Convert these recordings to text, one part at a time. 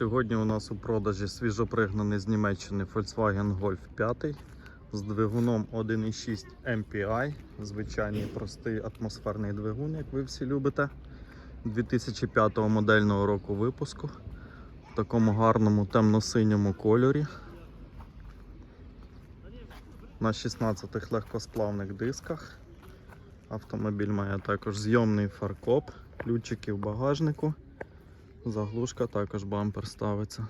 Сьогодні у нас у продажі свіжопригнаний з Німеччини Volkswagen Golf 5 з двигуном 1.6 MPI. Звичайний простий атмосферний двигун, як ви всі любите. 2005 модельного року випуску. В такому гарному темно-синьому кольорі. На 16 легкосплавних дисках. Автомобіль має також зйомний фаркоп, ключики в багажнику. Заглушка також бампер ставиться.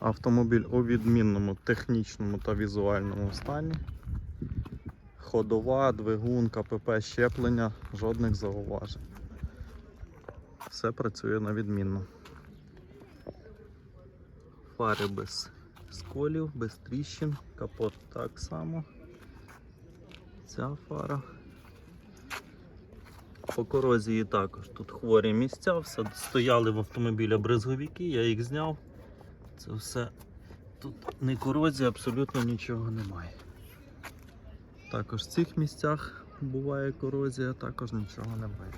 Автомобіль у відмінному технічному та візуальному стані. Ходова, двигун, КПП, щеплення, жодних зауважень. Все працює на відмінно. Фари без сколів, без тріщин, капот так само. Ця фара. По корозії також тут хворі місця, все стояли в автомобілі бризговики, я їх зняв. Це все тут не корозія, абсолютно нічого немає. Також в цих місцях буває корозія, також нічого немає.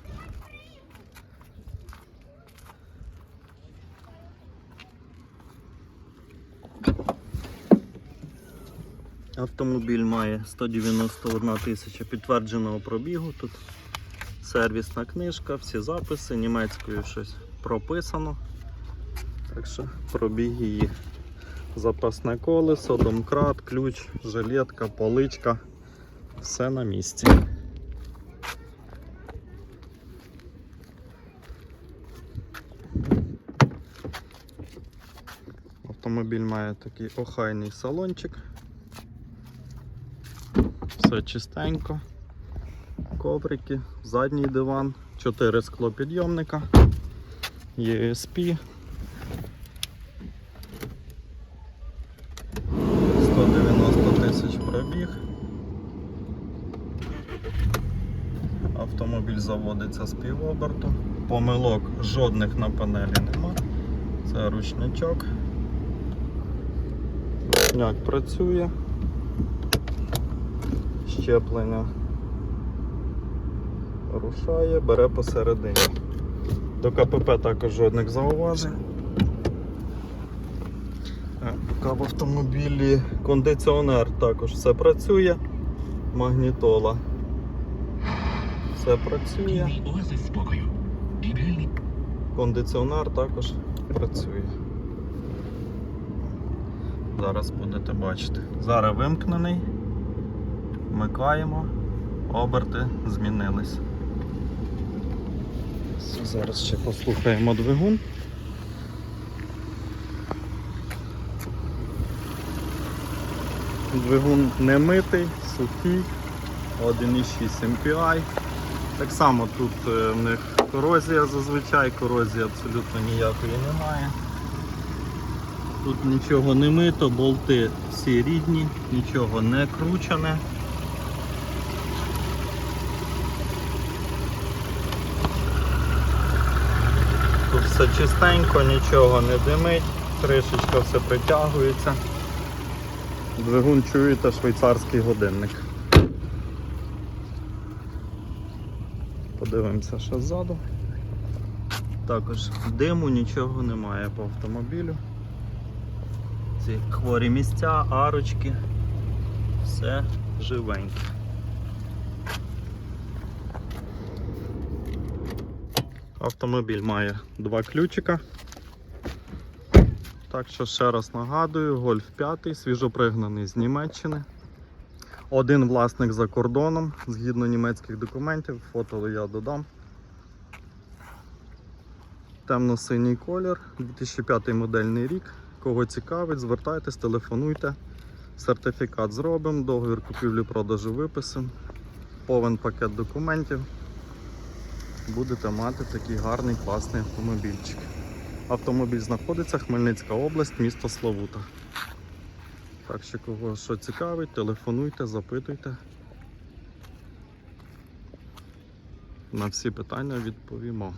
Автомобіль має 191 тисяча підтвердженого пробігу. Тут сервісна книжка, всі записи, німецькою щось прописано. Так що пробіг її. Запасне колесо, домкрат, ключ, жилетка, поличка. Все на місці. Автомобіль має такий охайний салончик. Все чистенько. Коврики, задній диван, 4 склопідйомника, ESP. 190 тисяч пробіг. Автомобіль заводиться з півоберту. Помилок жодних на панелі нема. Це ручничок. Ручняк працює щеплення рушає, бере посередині. До КПП також жодних зауважень. Е, Поки в автомобілі кондиціонер також все працює, магнітола все працює, кондиціонер також працює. Зараз будете бачити. Зараз вимкнений. Вмикаємо, оберти змінились. Зараз ще послухаємо двигун. Двигун не митий, сухий, 1,6 MPI. Так само тут е, в них корозія зазвичай, корозії абсолютно ніякої немає. Тут нічого не мито, болти всі рідні, нічого не кручене. Все чистенько, нічого не димить, кришечка все притягується. Двигун чуєте швейцарський годинник. Подивимося ще ззаду. Також диму нічого немає по автомобілю. Ці хворі місця, арочки, все живеньке. Автомобіль має два ключика. Так що ще раз нагадую, Гольф 5, свіжопригнаний з Німеччини. Один власник за кордоном, згідно німецьких документів, фото я додам. Темно-синій колір, 2005 модельний рік. Кого цікавить, звертайтесь, телефонуйте. Сертифікат зробимо, договір купівлі-продажу виписимо, повен пакет документів. Будете мати такий гарний класний автомобільчик. Автомобіль знаходиться Хмельницька область, місто Славута. Так що кого що цікавить, телефонуйте, запитуйте. На всі питання відповімо.